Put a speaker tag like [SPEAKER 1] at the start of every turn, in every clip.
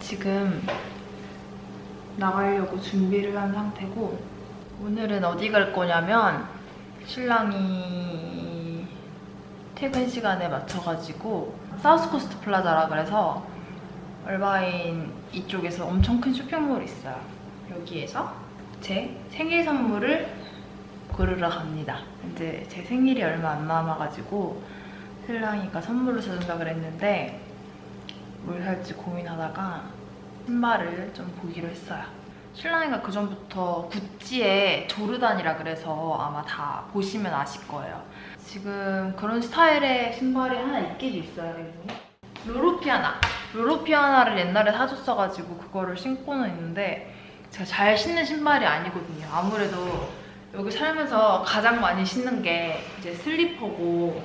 [SPEAKER 1] 지금 나가려고 준비를 한 상태고 오늘은 어디 갈 거냐면 신랑이 퇴근 시간에 맞춰가지고 사우스코스트 플라자라 그래서 얼바인 이쪽에서 엄청 큰 쇼핑몰이 있어요. 여기에서 제 생일 선물을 고르러 갑니다. 이제 제 생일이 얼마 안 남아가지고 신랑이가 선물을 사준다 그랬는데 뭘 살지 고민하다가 신발을 좀 보기로 했어요. 신랑이가 그 전부터 구찌의 조르단이라 그래서 아마 다 보시면 아실 거예요. 지금 그런 스타일의 신발이 하나 있기도 있어요. 로로피아나. 로로피아나를 옛날에 사줬어가지고 그거를 신고는 있는데 제가 잘 신는 신발이 아니거든요. 아무래도 여기 살면서 가장 많이 신는 게 이제 슬리퍼고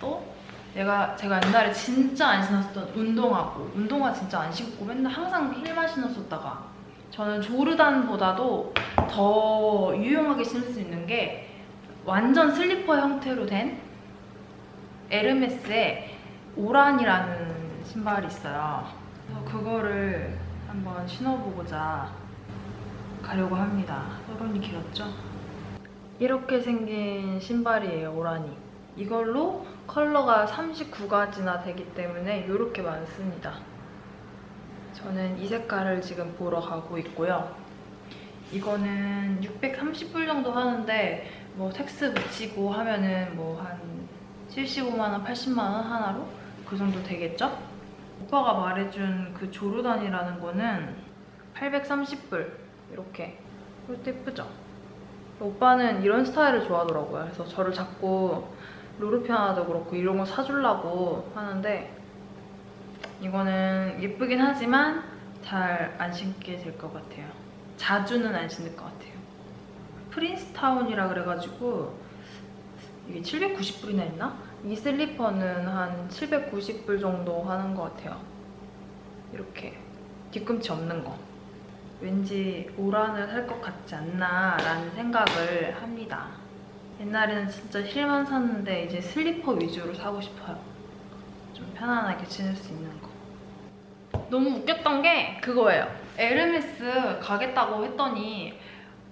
[SPEAKER 1] 또 내가 제가 옛날에 진짜 안 신었던 운동화고 운동화 진짜 안 신고 맨날 항상 힐만 신었었다가 저는 조르단보다도 더 유용하게 신을 수 있는 게 완전 슬리퍼 형태로 된 에르메스의 오란이라는 신발이 있어요. 그래서 그거를 한번 신어보고자 가려고 합니다. 서론이 길었죠? 이렇게 생긴 신발이에요, 오란이. 이걸로 컬러가 39가지나 되기 때문에 이렇게 많습니다. 저는 이 색깔을 지금 보러 가고 있고요. 이거는 630불 정도 하는데 뭐 텍스 붙이고 하면은 뭐 한 75만 원, 80만 원 하나로 그 정도 되겠죠? 오빠가 말해준 그 조르단이라는 거는 830불 이렇게 이것도 예쁘죠? 오빠는 이런 스타일을 좋아하더라고요. 그래서 저를 자꾸 로르피아나도 그렇고 이런 거 사주려고 하는데 이거는 예쁘긴 하지만 잘 안 신게 될 것 같아요. 자주는 안 신을 것 같아요. 프린스타운이라 그래가지고 이게 790불이나 했나? 이 슬리퍼는 한 790불 정도 하는 것 같아요. 이렇게 뒤꿈치 없는 거. 왠지 오란을 살것 같지 않나 라는 생각을 합니다. 옛날에는 진짜 힐만 샀는데 이제 슬리퍼 위주로 사고 싶어요. 좀 편안하게 지낼 수 있는 거. 너무 웃겼던 게 그거예요. 에르메스 가겠다고 했더니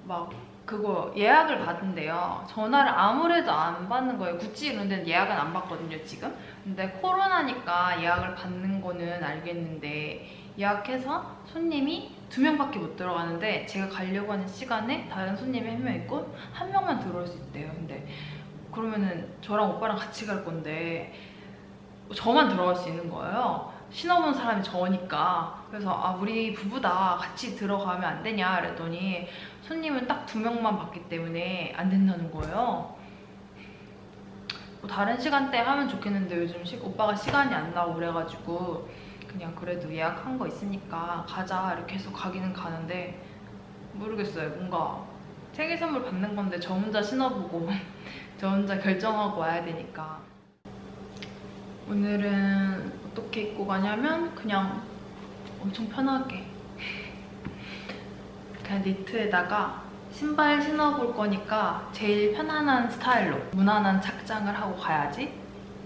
[SPEAKER 1] 막 그거 예약을 받은대요. 전화를 아무래도 안 받는 거예요. 구찌 이런 데는 예약은 안 받거든요, 지금. 근데 코로나니까 예약을 받는 거는 알겠는데 예약해서 손님이 두 명밖에 못 들어가는데 제가 가려고 하는 시간에 다른 손님이 한 명 있고 한 명만 들어올 수 있대요. 근데 그러면은 저랑 오빠랑 같이 갈 건데 저만 들어갈 수 있는 거예요. 신어본 사람이 저니까 그래서 아 우리 부부다 같이 들어가면 안 되냐 그랬더니 손님은 딱 두 명만 받기 때문에 안 된다는 거예요. 뭐 다른 시간대 하면 좋겠는데 요즘 시- 오빠가 시간이 안 나고 그래가지고 그냥 그래도 예약한 거 있으니까 가자. 이렇게 해서 가기는 가는데 모르겠어요. 뭔가 생일 선물 받는 건데 저 혼자 신어보고 저 혼자 결정하고 와야 되니까. 오늘은 어떻게 입고 가냐면 그냥 엄청 편하게 그냥 니트에다가 신발 신어볼 거니까 제일 편안한 스타일로 무난한 착장을 하고 가야지.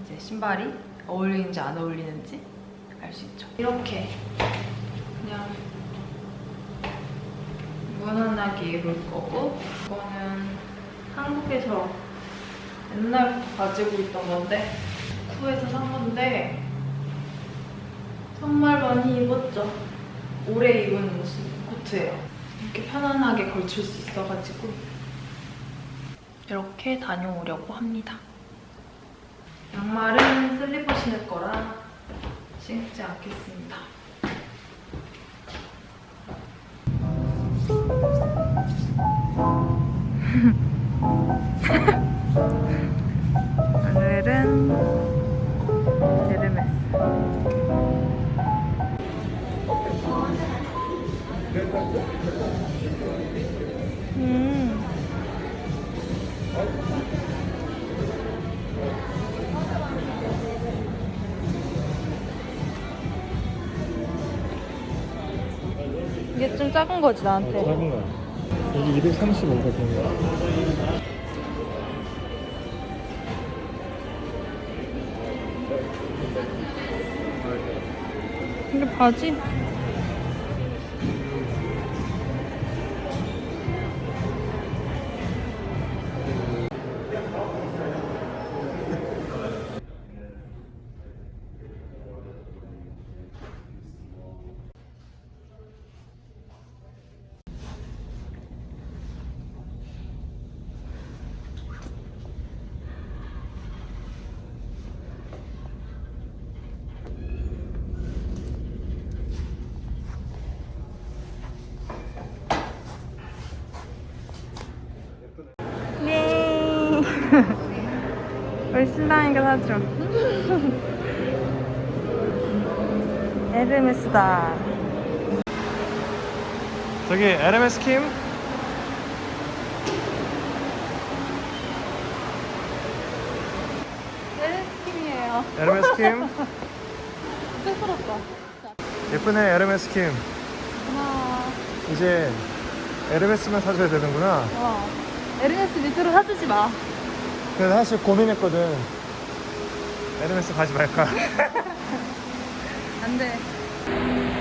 [SPEAKER 1] 이제 신발이 어울리는지 안 어울리는지 알수 있죠. 이렇게 그냥 무난하게 입을 거고 이거는 한국에서 옛날부터 가지고 있던 건데 쿠에서 산 건데 정말 많이 입었죠. 오래 입은 코트예요. 이렇게 편안하게 걸칠 수 있어가지고 이렇게 다녀오려고 합니다. 양말은 슬리퍼 신을 거라 신지 않겠습니다. 오늘은 작은 거지
[SPEAKER 2] 어,
[SPEAKER 1] 나한테.
[SPEAKER 2] 작은 거야. 여기 235거든요.
[SPEAKER 1] 근데 바지 신랑이가 사줘. 에르메스다.
[SPEAKER 2] 저기 LMS 킴?
[SPEAKER 1] 에르메스 킴이에요.
[SPEAKER 2] LMS 킴?
[SPEAKER 1] 쑥스럽다.
[SPEAKER 2] 예쁘네 LMS 킴
[SPEAKER 1] 고마워.
[SPEAKER 2] 이제 LMS만 사줘야 되는구나
[SPEAKER 1] 어. 에르메스 밑으로 사주지 마.
[SPEAKER 2] 그래서 사실 고민했거든 LMS 가지 말까
[SPEAKER 1] 안 돼.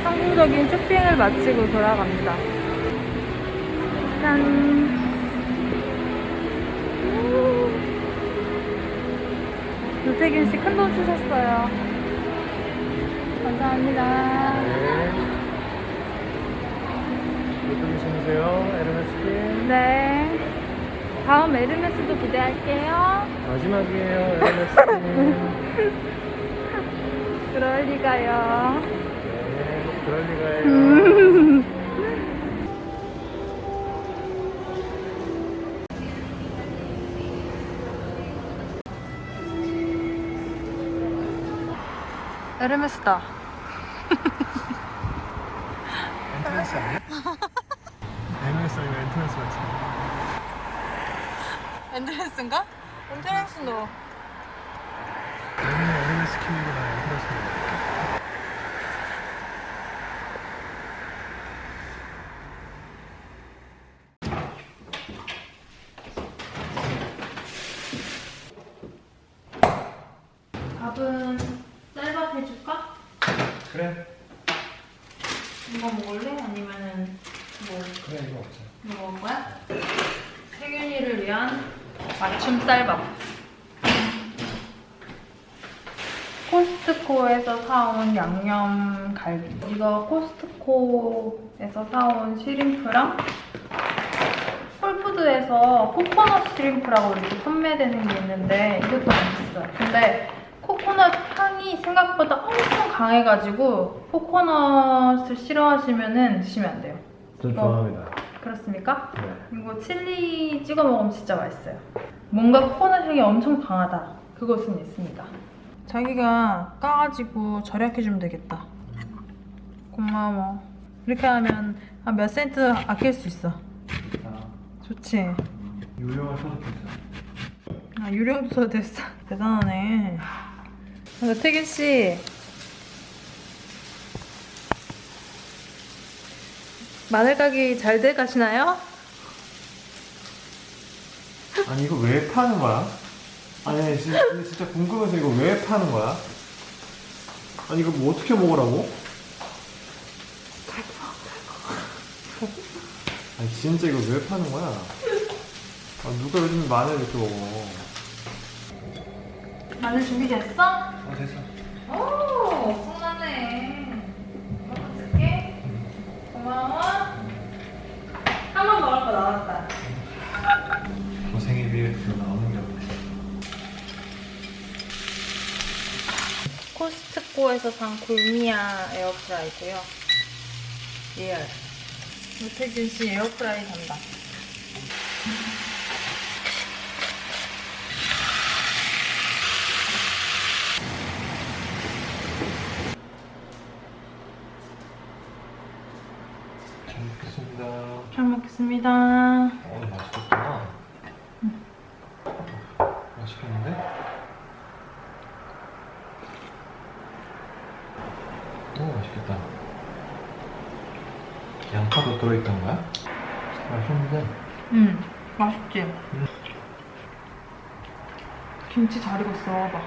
[SPEAKER 1] 성공적인 쇼핑을 마치고 돌아갑니다. 짠. 노태균 씨 큰돈 쓰셨어요. 감사합니다.
[SPEAKER 2] 네 예쁘게 신으세요 LMS 킴
[SPEAKER 1] 네. 다음 에르메스도 기대할게요.
[SPEAKER 2] 마지막이에요 킴
[SPEAKER 1] 그럴 리가요.
[SPEAKER 2] 네, 그럴 리가요.
[SPEAKER 1] 에르메스다.
[SPEAKER 2] 엔트런스 아니야? LMS 아니면 엔트런스 같은
[SPEAKER 1] 엔드레스인가? 엔드레스노.
[SPEAKER 2] 여기는 LMS 킴이구나 엔트런스
[SPEAKER 1] 밥은 쌀밥 해줄까?
[SPEAKER 2] 그래
[SPEAKER 1] 이거 먹을래? 아니면은 뭐
[SPEAKER 2] 그래 이거 먹자
[SPEAKER 1] 이거 먹을 거야? 세균이를 위한 맞춤 쌀밥. 코스트코에서 사온 양념 갈비. 이거 코스트코에서 사온 시림프랑 홀푸드에서 코코넛 시림프라고 이렇게 판매되는 게 있는데 이것도 맛있어요. 근데 코코넛 향이 생각보다 엄청 강해가지고 코코넛을 싫어하시면 드시면 안 돼요.
[SPEAKER 2] 저 좋아합니다
[SPEAKER 1] 그렇습니까?
[SPEAKER 2] 네
[SPEAKER 1] 이거 칠리 찍어 먹으면 진짜 맛있어요. 뭔가 코코넛 향이 엄청 강하다. 그것은 있습니다. 자기가 까가지고 절약해주면 되겠다. 고마워. 이렇게 하면 한 몇 센트 아낄 수 있어.
[SPEAKER 2] 아,
[SPEAKER 1] 좋지?
[SPEAKER 2] 유용한 소득했어
[SPEAKER 1] 아, 유령도 써 됐어. 대단하네. 근데 태균 씨. 마늘 가기 잘 돼 가시나요?
[SPEAKER 2] 아니 이거 왜 파는 거야? 아니 아니, 진짜, 근데 진짜 궁금해서 이거 왜 파는 거야? 아니 이거 뭐 어떻게 먹으라고? 아니 진짜 이거 왜 파는 거야? 아, 누가 요즘 마늘 이렇게 먹어?
[SPEAKER 1] 마늘 준비됐어?
[SPEAKER 2] 아 됐어.
[SPEAKER 1] 오, 엄청나네. 이거 줄게. 고마워. 한번 먹을 거 나왔다.
[SPEAKER 2] 고생에 비해 별로 나오는 게 없네.
[SPEAKER 1] 코스트코에서 산 골미아 에어프라이고요. 리얼. 무태균 씨 에어프라이 산다.
[SPEAKER 2] 잘 먹겠습니다.
[SPEAKER 1] 잘 먹겠습니다.
[SPEAKER 2] 어 맛있겠다. 맛있겠는데? 오 맛있겠다. 양파도 들어있던 거야? 맛있는데?
[SPEAKER 1] 음, 맛있지? 김치 잘 익었어, 봐.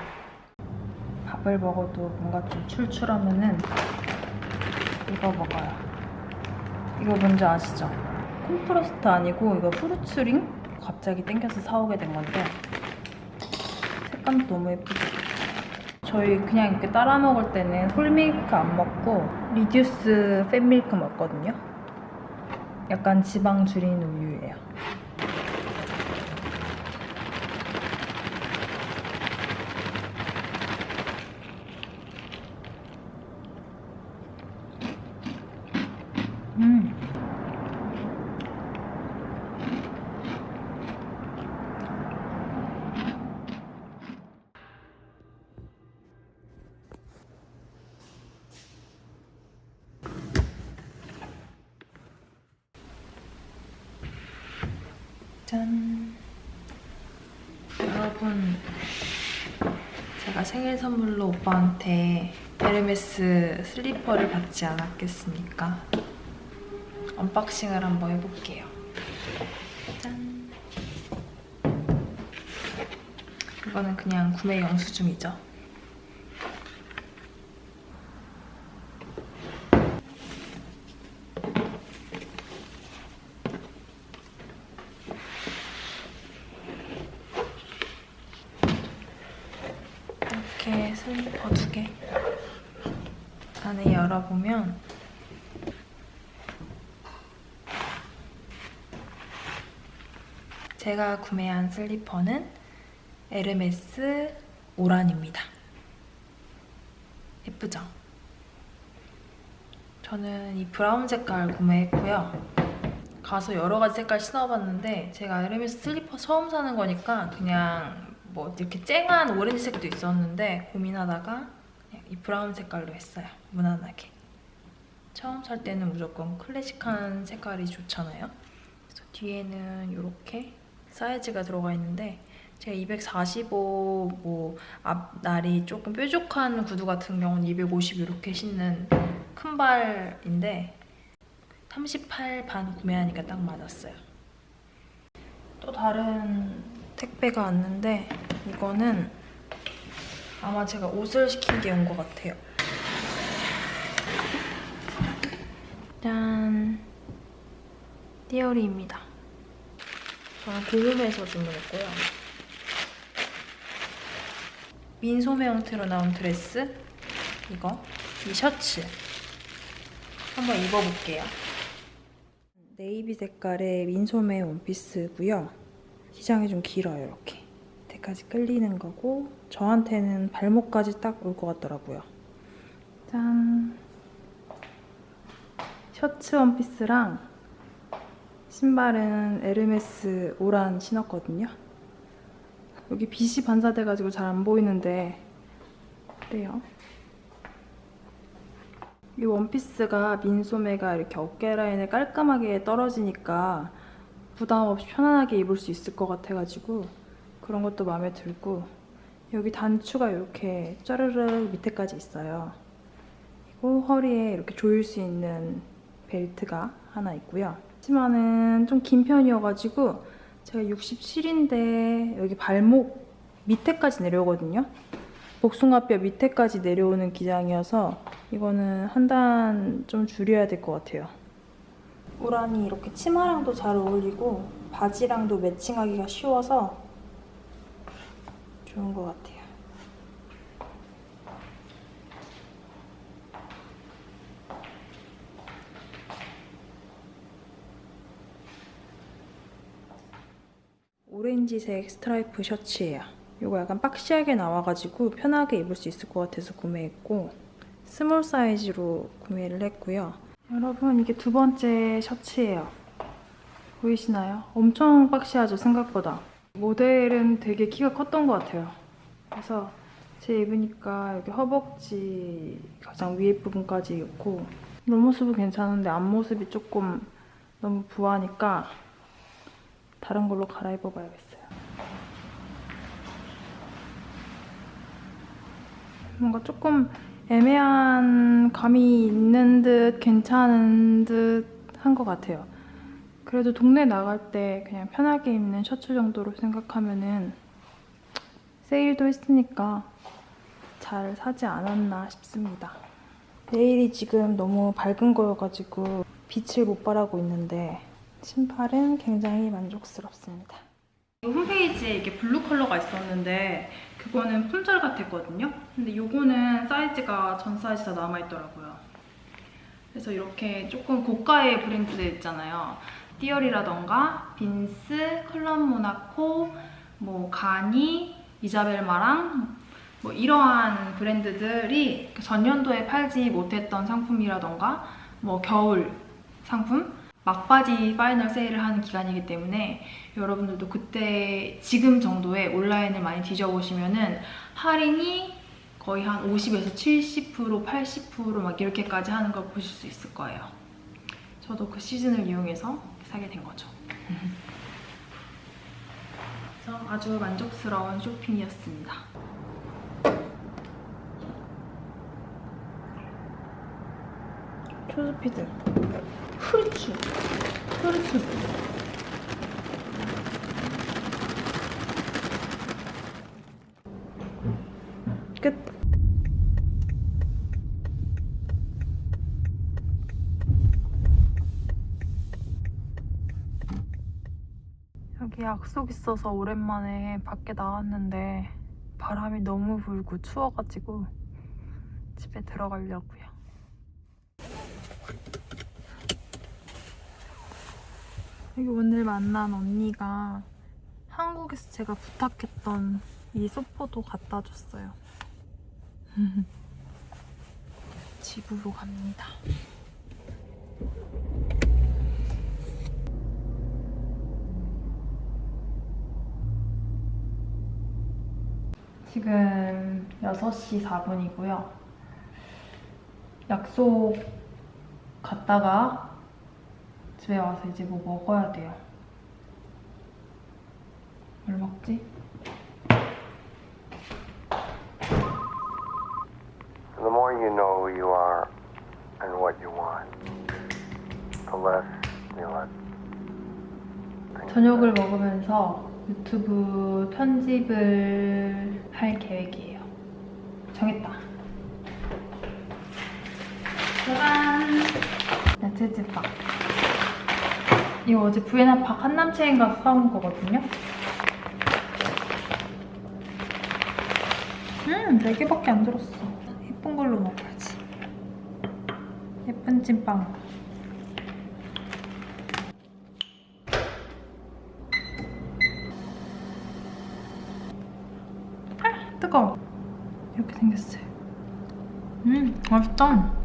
[SPEAKER 1] 밥을 먹어도 뭔가 좀 출출하면은 이거 먹어요. 이거 뭔지 아시죠? 콤프로스트 아니고 이거 후르츠링? 갑자기 땡겨서 사오게 된 건데 색감도 너무 예쁘죠? 저희 그냥 이렇게 따라 먹을 때는 홀밀크 안 먹고 리듀스 팻밀크 먹거든요. 약간 지방 줄인 우유예요. 짠. 여러분, 제가 생일 선물로 오빠한테 에르메스 슬리퍼를 받지 않았겠습니까? 언박싱을 한번 해볼게요. 짠. 이거는 그냥 구매 영수증이죠. 슬리퍼 두 개. 안에 열어보면 제가 구매한 슬리퍼는 에르메스 오란입니다. 예쁘죠? 저는 이 브라운 색깔 구매했고요. 가서 여러 가지 색깔 신어봤는데 제가 에르메스 슬리퍼 처음 사는 거니까 그냥 뭐 이렇게 쨍한 오렌지색도 있었는데 고민하다가 이 브라운 색깔로 했어요. 무난하게. 처음 살 때는 무조건 클래식한 색깔이 좋잖아요. 그래서 뒤에는 이렇게 사이즈가 들어가 있는데 제가 245, 뭐 앞날이 조금 뾰족한 구두 같은 경우는 250 이렇게 신는 큰 발인데 38 반 구매하니까 딱 맞았어요. 또 다른 택배가 왔는데 이거는 아마 제가 옷을 시킨 게 온 것 같아요. 짠. 띠어리입니다. 저는 고홈에서 주문했고요. 민소매 형태로 나온 드레스 이거 이 셔츠 한번 입어볼게요. 네이비 색깔의 민소매 원피스고요. 기장이 좀 길어요 이렇게. 밑에까지 끌리는 거고 저한테는 발목까지 딱 올 것 같더라고요. 짠. 셔츠 원피스랑 신발은 에르메스 오란 신었거든요. 여기 빛이 반사돼가지고 잘 안 보이는데 그래요. 이 원피스가 민소매가 이렇게 어깨 라인에 깔끔하게 떨어지니까 부담 없이 편안하게 입을 수 있을 것 같아가지고 그런 것도 마음에 들고 여기 단추가 이렇게 짜르르 밑에까지 있어요. 그리고 허리에 이렇게 조일 수 있는 벨트가 하나 있고요. 치마는 좀 긴 편이어가지고 제가 67인데 여기 발목 밑에까지 내려오거든요. 복숭아뼈 밑에까지 내려오는 기장이어서 이거는 한 단 좀 줄여야 될 것 같아요. 오란이 이렇게 치마랑도 잘 어울리고 바지랑도 매칭하기가 쉬워서 좋은 것 같아요. 오렌지색 스트라이프 셔츠예요. 이거 약간 박시하게 나와가지고 편하게 입을 수 있을 것 같아서 구매했고 스몰 사이즈로 구매를 했고요. 여러분 이게 두 번째 셔츠예요. 보이시나요? 엄청 박시하죠 생각보다. 모델은 되게 키가 컸던 것 같아요. 그래서 제 입으니까 여기 허벅지 가장 위에 부분까지 입고 옆모습은 괜찮은데 앞모습이 조금 너무 부하니까 다른 걸로 갈아입어 봐야겠어요. 뭔가 조금 애매한 감이 있는 듯 괜찮은 듯 한 것 같아요. 그래도 동네 나갈 때 그냥 편하게 입는 셔츠 정도로 생각하면은 세일도 했으니까 잘 사지 않았나 싶습니다. 내일이 지금 너무 밝은 거여가지고 빛을 못 발하고 있는데 신발은 굉장히 만족스럽습니다. 홈페이지에 이게 블루 컬러가 있었는데 그거는 품절 같았거든요. 근데 요거는 사이즈가 전 사이즈 다 남아있더라고요. 그래서 이렇게 조금 고가의 브랜드들 있잖아요. 띠어리라던가 빈스, 클럽 모나코, 뭐 가니, 이자벨 마랑 뭐 이러한 브랜드들이 전년도에 팔지 못했던 상품이라던가 뭐 겨울 상품 막바지 파이널 세일을 하는 기간이기 때문에 여러분들도 그때 지금 정도의 온라인을 많이 뒤져보시면은 할인이 거의 한 50에서 70%, 80%막 이렇게까지 하는 걸 보실 수 있을 거예요. 저도 그 시즌을 이용해서 사게 된 거죠. 그래서 아주 만족스러운 쇼핑이었습니다. 초스피드 후르츠 후르츠 끝 약속 있어서 오랜만에 밖에 나왔는데 바람이 너무 불고 추워가지고 집에 들어가려고요. 여기 오늘 만난 언니가 한국에서 제가 부탁했던 이 소포도 갖다 줬어요. 집으로 갑니다. 지금 6시 4분이고요. 약속 갔다가 집에 와서 이제 뭐 먹어야 돼요. 뭘 먹지?
[SPEAKER 3] The more you know who you are and what you want, the less you let things
[SPEAKER 1] 저녁을 먹으면서 유튜브 편집을 할 계획이에요. 정했다. 짜잔! 야채집밥. 이거 어제 부에나팍 한남체인 가서 사온 거거든요. 음, 4개밖에 안 들었어. 예쁜 걸로 먹어야지. 예쁜 찐빵. 이렇게 생겼어요. 음, 맛있다.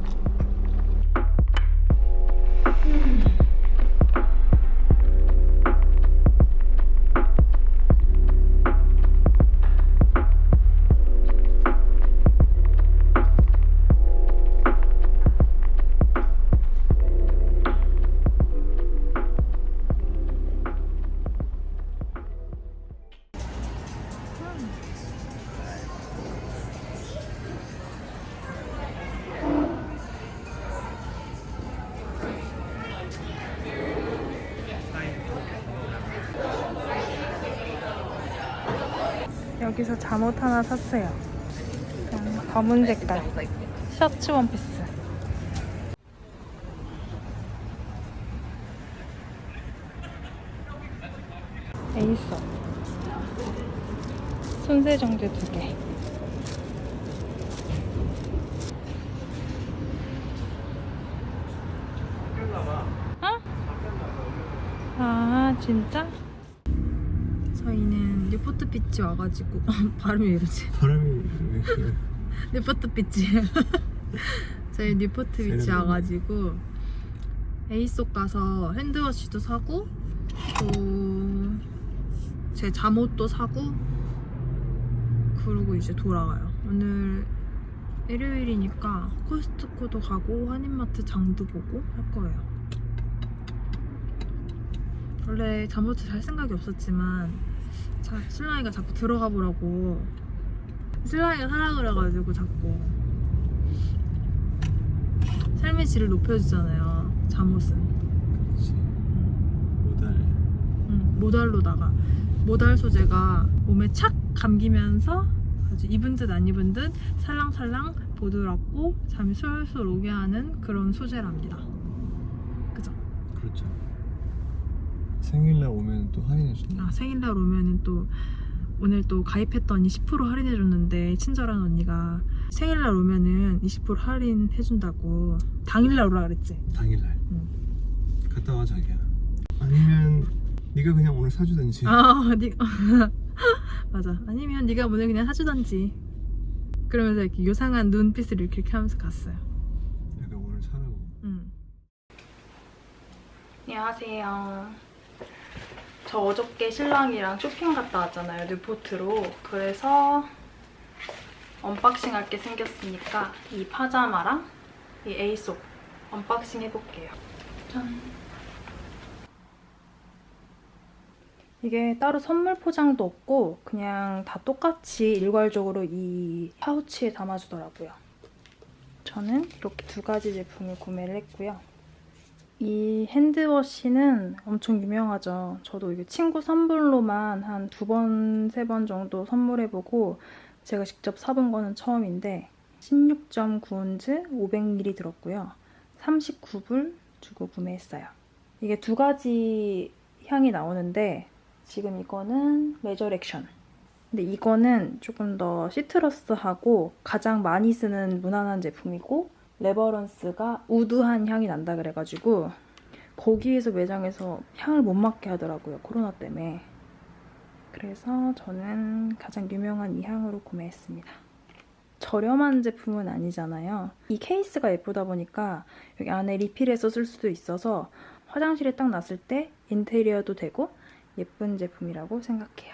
[SPEAKER 1] 여기서 잠옷 하나 샀어요. 검은 색깔. 셔츠 원피스. 에이서. 손세정제 두 개. 어? 아 진짜? 비치 와가지고 발음이 왜 이러지?
[SPEAKER 2] 바람이 왜 그래?
[SPEAKER 1] 뉴포트 비치 저희
[SPEAKER 2] 세련됐네.
[SPEAKER 1] 와가지고 에이속 가서 핸드워시도 사고 또 제 잠옷도 사고 그러고 이제 돌아가요 오늘 일요일이니까 코스트코도 가고 한인마트 장도 보고 할 거예요 원래 잠옷을 살 생각이 없었지만 자, 신랑이가 자꾸 들어가 보라고 신랑이가 사라 그래가지고 자꾸 삶의 질을 높여주잖아요 잠옷은
[SPEAKER 2] 그렇지. 모달.
[SPEAKER 1] 응, 모달로다가 모달 소재가 몸에 착 감기면서 아주 입은 듯 안 입은 듯 살랑살랑 부드럽고 잠이 솔솔 오게 하는 그런 소재랍니다 그죠?
[SPEAKER 2] 그렇죠. 생일날 오면 또 할인해 준다.
[SPEAKER 1] 아 생일날 오면은 또 오늘 또 가입했더니 10% 할인해줬는데 친절한 언니가 생일날 오면은 20% 할인해준다고 당일날 오라 그랬지
[SPEAKER 2] 당일날.
[SPEAKER 1] 응.
[SPEAKER 2] 갔다 와 자기야. 아니면 네가 그냥 오늘 사주든지.
[SPEAKER 1] 아, 니 맞아. 아니면 네가 오늘 그냥 사주던지. 그러면서 이렇게 요상한 눈빛을 이렇게, 이렇게 하면서 갔어요.
[SPEAKER 2] 약간 오늘 사라고.
[SPEAKER 1] 응. 안녕하세요. 저 어저께 신랑이랑 쇼핑 갔다 왔잖아요, 뉴포트로. 그래서 언박싱 할 게 생겼으니까 이 파자마랑 이 에이속 언박싱 해볼게요. 짠. 이게 따로 선물 포장도 없고 그냥 다 똑같이 일괄적으로 이 파우치에 담아주더라고요. 저는 이렇게 두 가지 제품을 구매를 했고요. 이 핸드워시는 엄청 유명하죠. 저도 이게 친구 선물로만 한 두 번, 세 번 정도 선물해보고 제가 직접 사본 거는 처음인데 16.9온즈 500ml 들었고요. 39불 주고 구매했어요. 이게 두 가지 향이 나오는데 지금 이거는 레저렉션. 근데 이거는 조금 더 시트러스하고 가장 많이 쓰는 무난한 제품이고 레버런스가 우드한 향이 난다 그래가지고 거기에서 매장에서 향을 못 맡게 하더라고요. 코로나 때문에. 그래서 저는 가장 유명한 이 향으로 구매했습니다. 저렴한 제품은 아니잖아요. 이 케이스가 예쁘다 보니까 여기 안에 리필해서 쓸 수도 있어서 화장실에 딱 놨을 때 인테리어도 되고 예쁜 제품이라고 생각해요.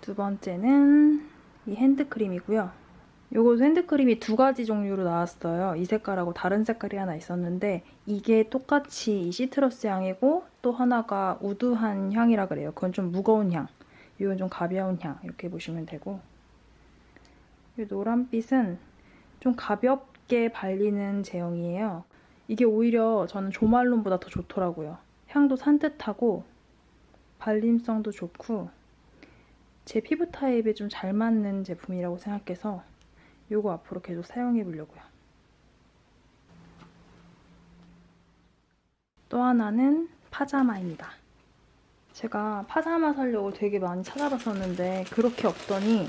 [SPEAKER 1] 두 번째는 이 핸드크림이고요. 요거 핸드크림이 두 가지 종류로 나왔어요. 이 색깔하고 다른 색깔이 하나 있었는데 이게 똑같이 이 시트러스 향이고 또 하나가 우드한 향이라 그래요. 그건 좀 무거운 향. 이건 좀 가벼운 향 이렇게 보시면 되고 이 노란빛은 좀 가볍게 발리는 제형이에요. 이게 오히려 저는 조말론보다 더 좋더라고요. 향도 산뜻하고 발림성도 좋고 제 피부 타입에 좀 잘 맞는 제품이라고 생각해서 이거 앞으로 계속 사용해 보려고요. 또 하나는 파자마입니다. 제가 파자마 사려고 되게 많이 찾아봤었는데 그렇게 없더니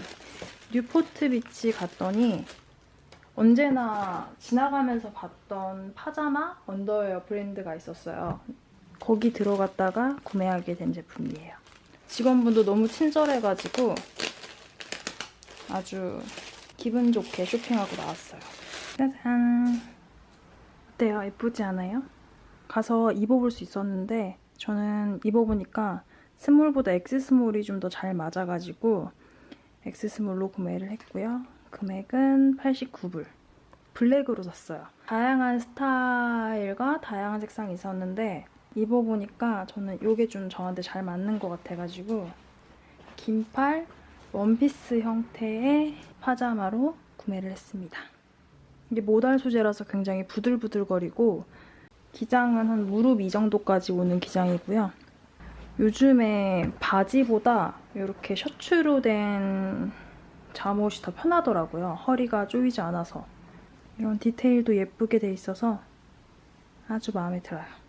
[SPEAKER 1] 뉴포트 비치 갔더니 언제나 지나가면서 봤던 파자마 언더웨어 브랜드가 있었어요. 거기 들어갔다가 구매하게 된 제품이에요. 직원분도 너무 친절해가지고 아주 기분 좋게 쇼핑하고 나왔어요. 짜잔. 어때요? 예쁘지 않아요? 가서 입어볼 수 있었는데 저는 입어보니까 스몰보다 엑스스몰이 좀 더 잘 맞아가지고 엑스스몰로 구매를 했고요. 금액은 89불. 블랙으로 샀어요. 다양한 스타일과 다양한 색상이 있었는데 입어보니까 저는 이게 좀 저한테 잘 맞는 것 같아가지고 긴팔 원피스 형태의 파자마로 구매를 했습니다. 이게 모달 소재라서 굉장히 부들부들거리고 기장은 한 무릎 이 정도까지 오는 기장이고요. 요즘에 바지보다 이렇게 셔츠로 된 잠옷이 더 편하더라고요. 허리가 조이지 않아서. 이런 디테일도 예쁘게 돼 있어서 아주 마음에 들어요.